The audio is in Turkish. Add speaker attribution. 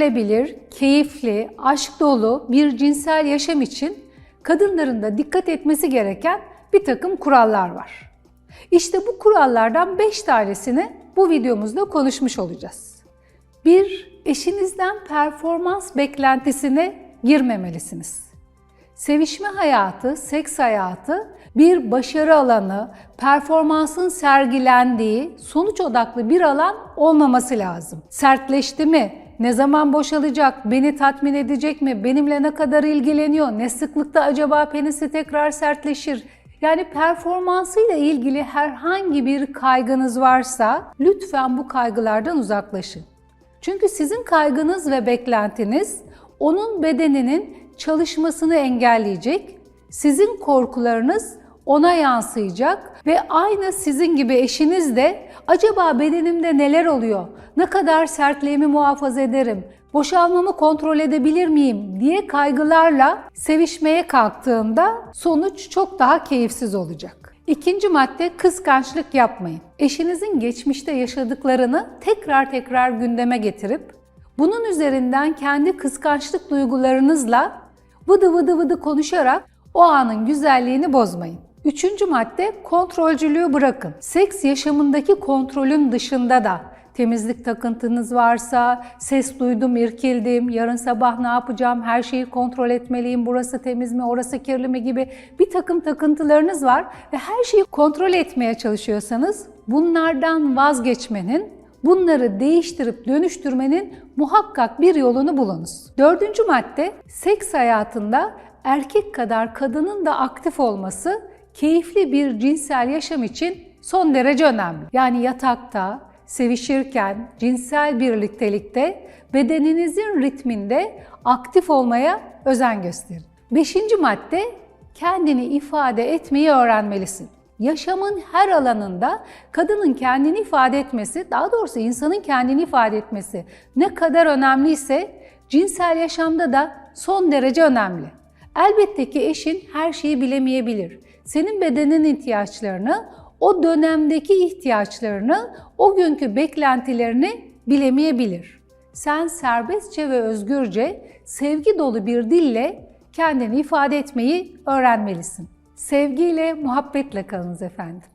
Speaker 1: sürdürülebilir, keyifli, aşk dolu bir cinsel yaşam için kadınların da dikkat etmesi gereken bir takım kurallar var. İşte bu kurallardan 5 tanesini bu videomuzda konuşmuş olacağız. 1. Eşinizden performans beklentisine girmemelisiniz. Sevişme hayatı, seks hayatı bir başarı alanı, performansın sergilendiği, sonuç odaklı bir alan olmaması lazım. Sertleşti mi? Ne zaman boşalacak? Beni tatmin edecek mi? Benimle ne kadar ilgileniyor? Ne sıklıkta acaba penisi tekrar sertleşir? Yani performansıyla ilgili herhangi bir kaygınız varsa lütfen bu kaygılardan uzaklaşın. Çünkü sizin kaygınız ve beklentiniz onun bedeninin çalışmasını engelleyecek, sizin korkularınız ona yansıyacak ve aynı sizin gibi eşiniz de acaba bedenimde neler oluyor, ne kadar sertliğimi muhafaza ederim, boşalmamı kontrol edebilir miyim diye kaygılarla sevişmeye kalktığında sonuç çok daha keyifsiz olacak. İkinci madde kıskançlık yapmayın. Eşinizin geçmişte yaşadıklarını tekrar tekrar gündeme getirip bunun üzerinden kendi kıskançlık duygularınızla vıdı vıdı vıdı konuşarak o anın güzelliğini bozmayın. Üçüncü madde kontrolcülüğü bırakın. Seks yaşamındaki kontrolün dışında da temizlik takıntınız varsa, ses duydum, irkildim, yarın sabah ne yapacağım, her şeyi kontrol etmeliyim, burası temiz mi, orası kirli mi gibi bir takım takıntılarınız var ve her şeyi kontrol etmeye çalışıyorsanız bunlardan vazgeçmenin, bunları değiştirip dönüştürmenin muhakkak bir yolunu bulunuz. Dördüncü madde, seks hayatında erkek kadar kadının da aktif olması keyifli bir cinsel yaşam için son derece önemli. Yani yatakta, sevişirken, cinsel birliktelikte bedeninizin ritminde aktif olmaya özen gösterin. Beşinci madde, kendini ifade etmeyi öğrenmelisin. Yaşamın her alanında kadının kendini ifade etmesi, daha doğrusu insanın kendini ifade etmesi ne kadar önemliyse cinsel yaşamda da son derece önemli. Elbette ki eşin her şeyi bilemeyebilir. Senin bedenin ihtiyaçlarını, o dönemdeki ihtiyaçlarını, o günkü beklentilerini bilemeyebilir. Sen serbestçe ve özgürce, sevgi dolu bir dille kendini ifade etmeyi öğrenmelisin. Sevgiyle, muhabbetle kalınız efendim.